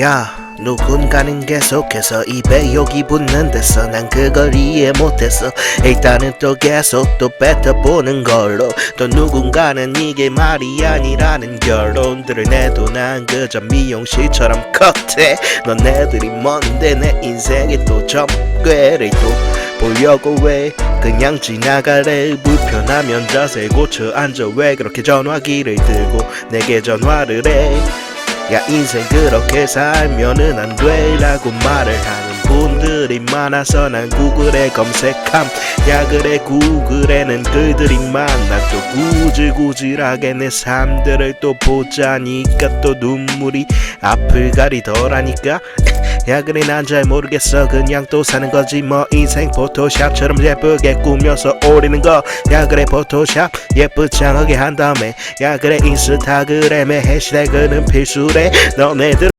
야 누군가는 계속해서 입에 욕이 붙는 데서 난 그걸 이해 못했어. 일단은 또 계속 또 뱉어보는 걸로. 또 누군가는 이게 말이 아니라는 결론들을 내도 난 그저 미용실처럼 컷해 너네들이 뭔데 내 인생에 또 접괴를 또 보려고 왜 그냥 지나가래. 불편하면 자세 고쳐 앉아. 왜 그렇게 전화기를 들고 내게 전화를 해 야 인생 그렇게 살면은 안 돼라고 말을 하는 분들이 많아서 난 구글에 검색함. 야 그래 구글에는 글들이 많아. 또 구질구질하게 내 삶들을 또 보자니까 또 눈물이 앞을 가리더라니까 야 그래 난잘 모르겠어. 그냥 또 사는 거지 뭐. 인생 포토샵처럼 예쁘게 꾸며서 올리는 거야 그래 포토샵 예쁘장하게 한 다음에. 야 그래 인스타그램에 해시태그는 필수래. 너네들